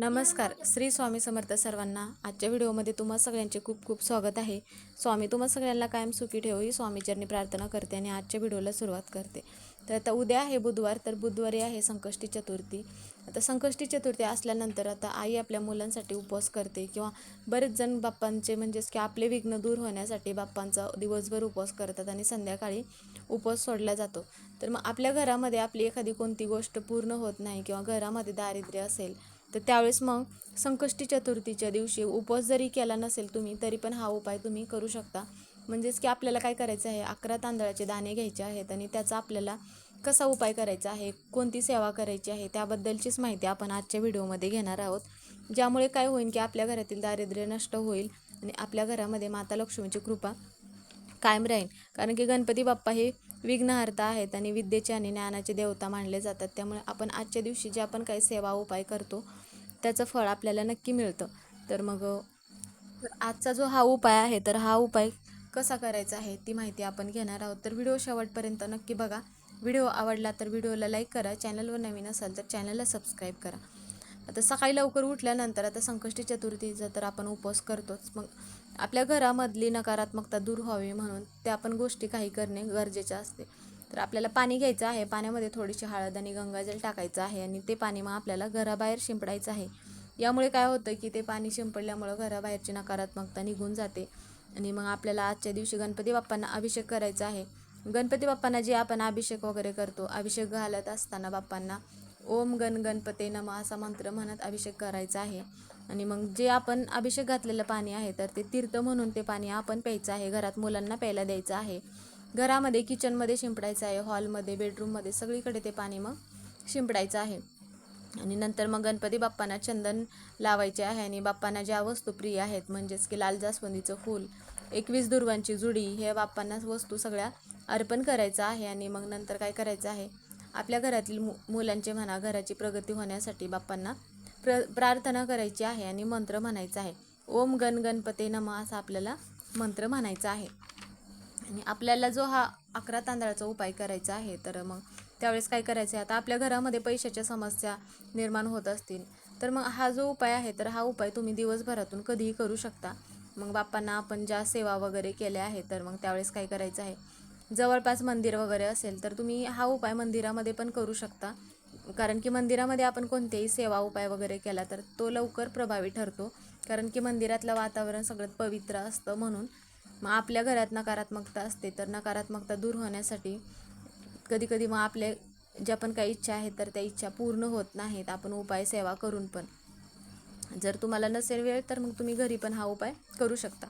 नमस्कार श्री स्वामी समर्थ सर्वांना आजच्या व्हिडिओमध्ये तुम्हा सगळ्यांचे खूप खूप स्वागत आहे. स्वामी तुम्हा सगळ्यांना कायम सुखी ठेवू ही स्वामीचरणी प्रार्थना करते आणि आजच्या व्हिडिओला सुरुवात करते. तर आता उद्या आहे बुधवार तर बुधवारी आहे संकष्टी चतुर्थी. आता संकष्टी चतुर्थी असल्यानंतर आता आई आपल्या मुलांसाठी उपवास करते किंवा बरेच जण बाप्पांचे म्हणजेच की आपले विघ्न दूर होण्यासाठी बाप्पांचा दिवसभर उपवास करतात आणि संध्याकाळी उपवास सोडला जातो. तर मग आपल्या घरामध्ये आपली एखादी कोणती गोष्ट पूर्ण होत नाही किंवा घरामध्ये दारिद्र्य असेल तर त्यावेळेस मग संकष्टी चतुर्थीच्या दिवशी उपवास जरी केला नसेल तुम्ही तरी पण हा उपाय तुम्ही करू शकता. म्हणजेच की आपल्याला काय करायचं आहे? अकरा तांदळाचे दाणे घ्यायचे आहेत आणि त्याचा आपल्याला कसा उपाय करायचा आहे? कोणती सेवा करायची आहे? त्याबद्दलचीच माहिती आपण आजच्या व्हिडिओमध्ये घेणार आहोत. ज्यामुळे काय होईल की आपल्या घरातील दारिद्र्य नष्ट होईल आणि आपल्या घरामध्ये माता लक्ष्मीची कृपा कायम राहील. कारण की गणपती बाप्पा हे विघ्नहर्ता आहेत आणि विद्येचे आणि ज्ञानाचे देवता मानले जातात. त्यामुळे आपण आजच्या दिवशी जे आपण काही सेवा उपाय करतो त्याचं फळ आपल्याला नक्की मिळतं. तर मग आजचा जो हा उपाय आहे तर हा उपाय कसा करायचा आहे ती माहिती आपण घेणार आहोत. तर व्हिडिओ शेवटपर्यंत नक्की बघा. व्हिडिओ आवडला तर व्हिडिओला लाईक करा. चॅनलवर नवीन असाल तर चॅनलला सबस्क्राईब करा. आता सकाळी लवकर उठल्यानंतर आता संकष्टी चतुर्थीचा तर आपण उपवास करतोच. मग आपल्या घरामधली नकारात्मकता दूर व्हावी म्हणून त्या आपण गोष्टी काही करणे गरजेचे असते. तर आपल्याला पाणी घ्यायचं आहे. पाण्यामध्ये थोडीशी हळद आणि गंगाजल टाकायचं आहे आणि ते पाणी मग आपल्याला घराबाहेर शिंपडायचं आहे. यामुळे काय होतं की ते पाणी शिंपडल्यामुळं घराबाहेरची नकारात्मकता निघून जाते आणि मग आपल्याला आजच्या दिवशी गणपती बाप्पांना अभिषेक करायचा आहे. गणपती बाप्पांना जे आपण अभिषेक वगैरे करतो अभिषेक घालत असताना बाप्पांना ओम गण गणपते नम असा मंत्र म्हणत अभिषेक करायचा आहे. आणि मग जे आपण अभिषेक घातलेलं पाणी आहे तर ते तीर्थ म्हणून ते पाणी आपण प्यायचं आहे. घरात मुलांना प्यायला द्यायचं आहे. घरामध्ये किचनमध्ये शिंपडायचं आहे हॉलमध्ये बेडरूममध्ये सगळीकडे ते पाणी मग शिंपडायचं आहे. आणि नंतर मग गणपती बाप्पांना चंदन लावायचे आहे आणि बाप्पांना ज्या वस्तू प्रिय आहेत म्हणजेच की लाल जास्वंदीचं फूल एकवीस दुर्वांची जुडी हे बाप्पांना वस्तू सगळ्या अर्पण करायचं आहे आणि मग नंतर काय करायचं आहे? आपल्या घरातील मु मुलांचे म्हणा घराची प्रगती होण्यासाठी बाप्पांना प्र प्रार्थना करायची आहे आणि मंत्र म्हणायचा आहे. ओम गण गणपते नम असा आपल्याला मंत्र म्हणायचा आहे. आणि आपल्याला जो हा अकरा तांदळाचा उपाय करायचा आहे तर मग त्यावेळेस काय करायचं आहे? आता आपल्या घरामध्ये पैशाच्या समस्या निर्माण होत असतील तर मग हा जो उपाय आहे तर हा उपाय तुम्ही दिवसभरातून कधीही करू शकता. मग बाप्पांना आपण ज्या सेवा वगैरे केल्या आहेत तर मग त्यावेळेस काय करायचं आहे? जवळपास मंदिर वगैरे असेल तर तुम्ही हा उपाय मंदिरामध्ये पण करू शकता. कारण की मंदिरामध्ये आपण कोणतेही सेवा उपाय वगैरे केला तर तो लवकर प्रभावी ठरतो. कारण की मंदिरातलं वातावरण सगळ्यात पवित्र असतं म्हणून. मग आपल्या घरात नकारात्मकता असते तर नकारात्मकता दूर होण्यासाठी कधीकधी मग आपल्या ज्या पण काही इच्छा आहेत तर त्या इच्छा पूर्ण होत नाहीत. आपण उपाय सेवा करून पण. जर तुम्हाला नसेल वेळ तर मग तुम्ही घरी पण हा उपाय करू शकता.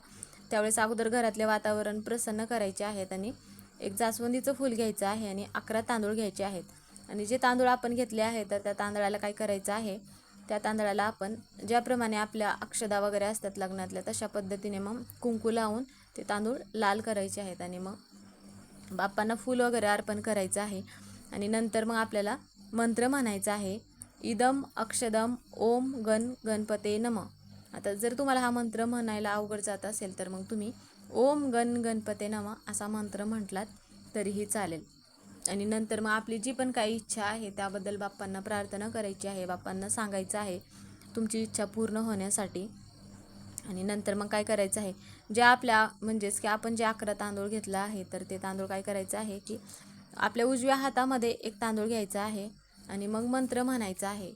त्यावेळेस अगोदर घरातले वातावरण प्रसन्न करायचे आहेत आणि एक जास्वंदीचं फूल घ्यायचं आहे आणि अकरा तांदूळ घ्यायचे आहेत. आणि जे तांदूळ आपण घेतले आहे तर त्या तांदळाला काय करायचं आहे? त्या तांदळाला आपण ज्याप्रमाणे आपल्या अक्षदा वगैरे असतात लग्नातल्या तशा पद्धतीने मग कुंकू लावून ते तांदूळ लाल करायचे आहेत आणि मग बाप्पांना फूल वगैरे अर्पण करायचं आहे. आणि नंतर मग आपल्याला मंत्र म्हणायचा आहे इदम अक्षदम ओम गण गणपते नम. आता जर तुम्हाला हा मंत्र म्हणायला अवघड जात असेल तर मग तुम्ही ओम गण गणपते नम असा मंत्र म्हटलात तरीही चालेल. आणि नंतर मग आपली जी पण काही इच्छा आहे त्याबद्दल बाप्पांना प्रार्थना करायची आहे बाप्पांना सांगायचं आहे तुमची इच्छा पूर्ण होण्यासाठी. आणि नंतर मग काय करायचं आहे जे आपल्या म्हणजेच की आपण जे अकरा तांदूळ घेतला आहे तर ते तांदूळ काय करायचं आहे की आपल्या उजव्या हातामध्ये एक तांदूळ घ्यायचा आहे आणि मग मंत्र म्हणायचा आहे.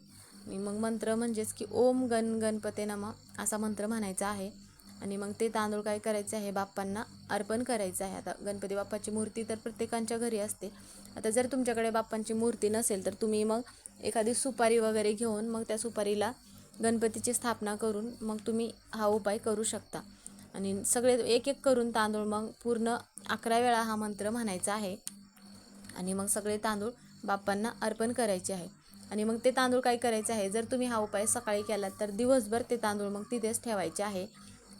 आणि मग मंत्र म्हणजेच की ओम गण गणपते नम असा मंत्र म्हणायचा आहे. आणि मग ते तांदूळ काय करायचे आहे? बाप्पांना अर्पण करायचं आहे. आता गणपती बाप्पाची मूर्ती तर प्रत्येकांच्या घरी असते. आता जर तुमच्याकडे बाप्पांची मूर्ती नसेल तर तुम्ही मग एखादी सुपारी वगैरे घेऊन मग त्या सुपारीला गणपतीची स्थापना करून मग तुम्ही हा उपाय करू शकता. आणि सगळे एक एक करून तांदूळ मग पूर्ण अकरा वेळा हा मंत्र म्हणायचा आहे. आणि मग सगळे तांदूळ बाप्पांना अर्पण करायचे आहे. आणि मग ते तांदूळ काय करायचे आहे? जर तुम्ही हा उपाय सकाळी केलात तर दिवसभर ते तांदूळ मग तिथेच ठेवायचे आहे.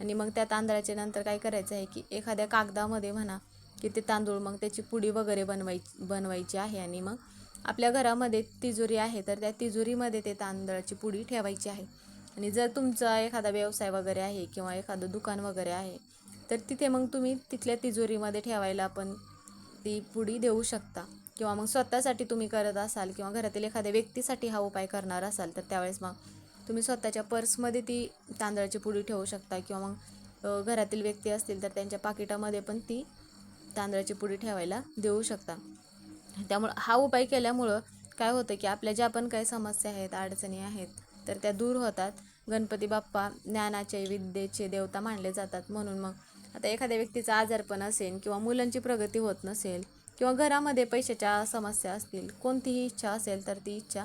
आणि मग त्या तांदळाच्या नंतर काय करायचं आहे की एखाद्या कागदामध्ये म्हणा की ते तांदूळ मग त्याची पुडी वगैरे बनवायची बनवायची आहे. आणि मग आपल्या घरामध्ये तिजोरी आहे तर त्या तिजोरीमध्ये ते तांदळाची पुडी ठेवायची आहे. आणि जर तुमचा एखादा व्यवसाय वगैरे आहे किंवा एखादं दुकान वगैरे आहे तर तिथे मग तुम्ही तिथल्या तिजोरीमध्ये ठेवायला पण ती पुडी देऊ शकता. किंवा मग स्वतःसाठी तुम्ही करत असाल किंवा घरातील एखाद्या व्यक्तीसाठी हा उपाय करणार असाल तर त्यावेळेस मग तुम्ही स्वतःच्या पर्समध्ये ती तांदळाची पुडी ठेवू शकता किंवा मग घरातील व्यक्ती असतील तर त्यांच्या पाकिटामध्ये पण ती तांदळाची पुडी ठेवायला देऊ शकता. त्यामुळं हा उपाय केल्यामुळं काय होतं की आपल्या ज्या पण काही समस्या आहेत अडचणी आहेत तर त्या दूर होतात. गणपती बाप्पा ज्ञानाचे विद्येचे देवता मानले जातात. म्हणून मग आता एखाद्या व्यक्तीचा आजारपण असेल किंवा मुलांची प्रगती होत नसेल किंवा घरामध्ये पैशाच्या समस्या असतील कोणतीही इच्छा असेल तर ती इच्छा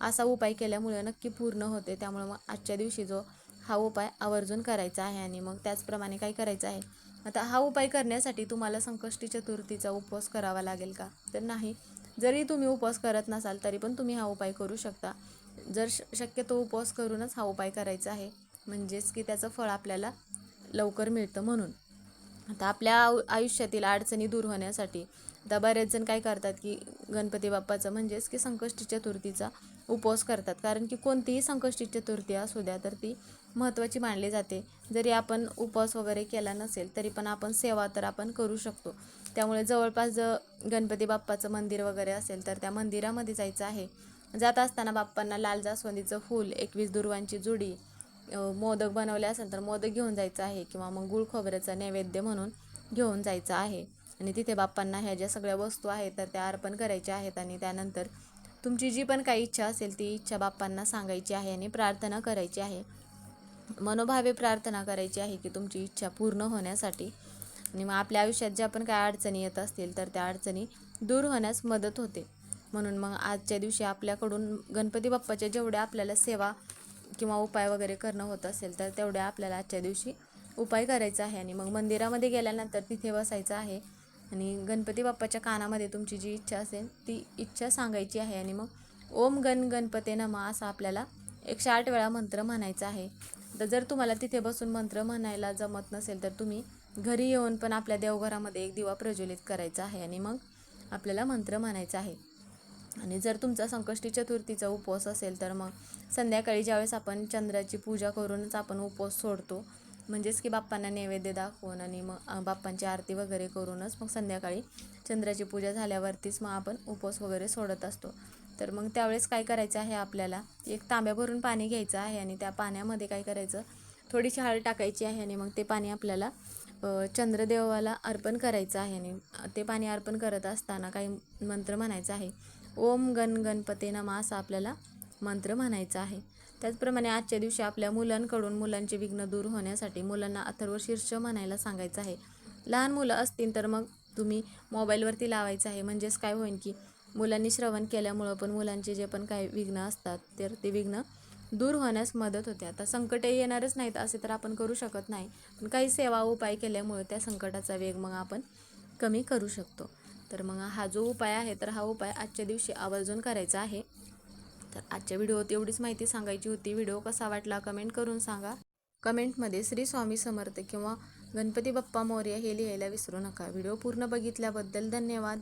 असा उपाय केल्यामुळे नक्की पूर्ण होते. त्यामुळे मग आजच्या दिवशी जो हा उपाय आवर्जून करायचा आहे आणि मग त्याचप्रमाणे काय करायचं आहे? आता हा उपाय करण्यासाठी तुम्हाला संकष्टी चतुर्थीचा उपवास करावा लागेल का? तर नाही. जरी तुम्ही उपवास करत नसाल तरी पण तुम्ही हा उपाय करू शकता. जर श शक्यतो उपवास करूनच हा उपाय करायचा आहे. म्हणजेच की त्याचं फळ आपल्याला लवकर मिळतं म्हणून. आता आपल्या आयुष्यातील अडचणी दूर होण्यासाठी आता बरेच जण काय करतात की गणपती बाप्पाचं म्हणजेच की संकष्टी चतुर्थीचा उपवास करतात. कारण की कोणतीही संकष्टी चतुर्थी असू द्या तर ती महत्त्वाची मानली जाते. जरी आपण उपवास वगैरे केला नसेल तरी पण आपण सेवा तर आपण करू शकतो. त्यामुळे जवळपास ज गणपती बाप्पाचं मंदिर वगैरे असेल तर त्या मंदिरामध्ये जायचं आहे. जात असताना बाप्पांना लाल जास्वंदीचं फूल एकवीस दुर्वांची जुडी मोदक बनवले असेल तर मोदक घेऊन जायचं आहे किंवा मग गुळ खोबऱ्याचा नैवेद्य म्हणून घेऊन जायचं आहे. आणि तिथे बाप्पांना ह्या ज्या सगळ्या वस्तू आहेत तर त्या अर्पण करायच्या आहेत आणि त्यानंतर तुमची जी पण काही इच्छा असेल ती इच्छा बाप्पांना सांगायची आहे आणि प्रार्थना करायची आहे. मनोभावे प्रार्थना करायची आहे की तुमची इच्छा पूर्ण होण्यासाठी आणि मग आपल्या आयुष्यात ज्या पण काय अडचणी येत असतील तर त्या अडचणी दूर होण्यास मदत होते. म्हणून मग आजच्या दिवशी आपल्याकडून गणपती बाप्पाच्या जेवढ्या आपल्याला सेवा किंवा उपाय वगैरे करणं होत असेल तर तेवढ्या आपल्याला आजच्या दिवशी उपाय करायचा आहे. आणि मग मंदिरामध्ये गेल्यानंतर तिथे बसायचं आहे. आणि गणपती बाप्पाच्या कानामध्ये तुमची जी इच्छा असेल ती इच्छा सांगायची आहे. आणि मग ओम गण गणपते नमा असा आपल्याला एकशे आठ वेळा मंत्र म्हणायचा आहे. तर जर तुम्हाला तिथे बसून मंत्र म्हणायला जमत नसेल तर तुम्ही घरी येऊन पण आपल्या देवघरामध्ये एक दिवा प्रज्वलित करायचा आहे. आणि मग आपल्याला मंत्र म्हणायचा आहे. आणि जर तुमचा संकष्टी चतुर्थीचा उपवास असेल तर मग संध्याकाळी ज्यावेळेस आपण चंद्राची पूजा करूनच आपण उपवास सोडतो. म्हणजेच की बाप्पांना नैवेद्य दाखवून आणि मग बाप्पांची आरती वगैरे करूनच मग संध्याकाळी चंद्राची पूजा झाल्यावरतीच मग आपण उपवास वगैरे सोडत असतो. तर मग त्यावेळेस काय करायचं आहे आपल्याला? एक तांब्या भरून पाणी घ्यायचं आहे आणि त्या पाण्यामध्ये काय करायचं? थोडीशी हळद टाकायची आहे आणि मग ते पाणी आपल्याला चंद्रदेवाला अर्पण करायचं आहे आणि ते पाणी अर्पण करत असताना काही मंत्र म्हणायचं आहे. ओम गण गणपते नमा असा आपल्याला मंत्र म्हणायचा आहे. त्याचप्रमाणे आजच्या दिवशी आपल्या मुलांकडून मुलांचे विघ्न दूर होण्यासाठी मुलांना अथर्व शीर्ष म्हणायला सांगायचं आहे. लहान मुलं असतील तर मग तुम्ही मोबाईलवरती लावायचं आहे. म्हणजेच काय होईल की मुलांनी श्रवण केल्यामुळं पण मुलांचे जे पण काही विघ्न असतात तर ते विघ्न दूर होण्यास मदत होते. आता संकटे येणारच नाहीत असे तर आपण करू शकत नाही. पण काही सेवा उपाय केल्यामुळे त्या संकटाचा वेग मग आपण कमी करू शकतो. तर मग हा जो उपाय आहे तर हा उपाय आजच्या दिवशी आवर्जून करायचा आहे. तर आजच्या व्हिडिओत एवढीच माहिती सांगायची होती. व्हिडिओ कसा वाटला कमेंट करून सांगा. कमेंटमध्ये श्री स्वामी समर्थ किंवा गणपती बाप्पा मौर्य हे लिहायला विसरू नका. व्हिडिओ पूर्ण बघितल्याबद्दल धन्यवाद.